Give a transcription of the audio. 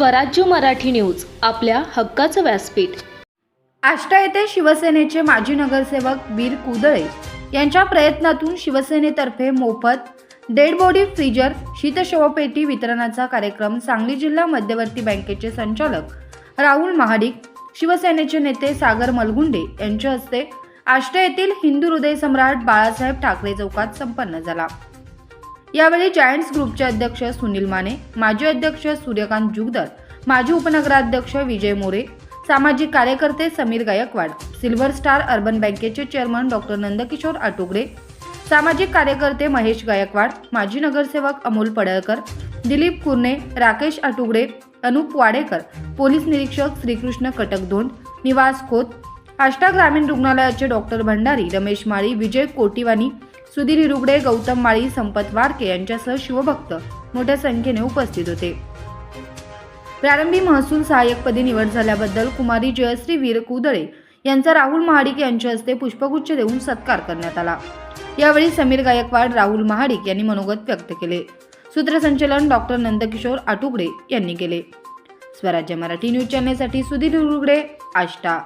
स्वराज्य मराठी न्यूज आपल्या हक्काचं व्यासपीठ. आष्टा येथे शिवसेनेचे माजी नगरसेवक वीर कुदळे यांच्या प्रयत्नातून शिवसेनेतर्फे मोफत डेड बॉडी फ्रीजर शीतशवपेटी वितरणाचा कार्यक्रम सांगली जिल्हा मध्यवर्ती बँकेचे संचालक राहुल महाडिक शिवसेनेचे नेते सागर मलगुंडे यांच्या हस्ते आष्टा येथील हिंदू हृदय सम्राट बाळासाहेब ठाकरे चौकात संपन्न झाला. यावेळी जायंट्स ग्रुपचे अध्यक्ष सुनील माने माजी अध्यक्ष सूर्यकांत जुगदर माजी उपनगराध्यक्ष विजय मोरे सामाजिक कार्यकर्ते Sameer Gaikwad silver star urban बँकेचे चेअरमन डॉक्टर नंदकिशोर आटुगडे सामाजिक कार्यकर्ते महेश गायकवाड माजी नगरसेवक अमोल पडळकर दिलीप कुर्णे राकेश आटुगडे अनुप वाडेकर पोलीस निरीक्षक श्रीकृष्ण कटकधोंड निवास खोत आष्टा ग्रामीण रुग्णालयाचे डॉक्टर भंडारी रमेश माळी विजय कोटिवानी सुधीर हिरुगडे गौतम माळी संपत वारके यांच्यासह शिवभक्त मोठ्या संख्येने उपस्थित होते. प्रारंभी महसूल सहाय्यकपदी निवड झाल्याबद्दल कुमारी जयश्री वीर कुदळे यांचा राहुल महाडिक यांच्या हस्ते पुष्पगुच्छ देऊन सत्कार करण्यात आला. यावेळी समीर गायकवाड राहुल महाडिक यांनी मनोगत व्यक्त केले. सूत्रसंचलन डॉक्टर नंदकिशोर आटुगडे यांनी केले. स्वराज्य मराठी न्यूज चॅनेलसाठी सुधीर उरुगडे आष्टा.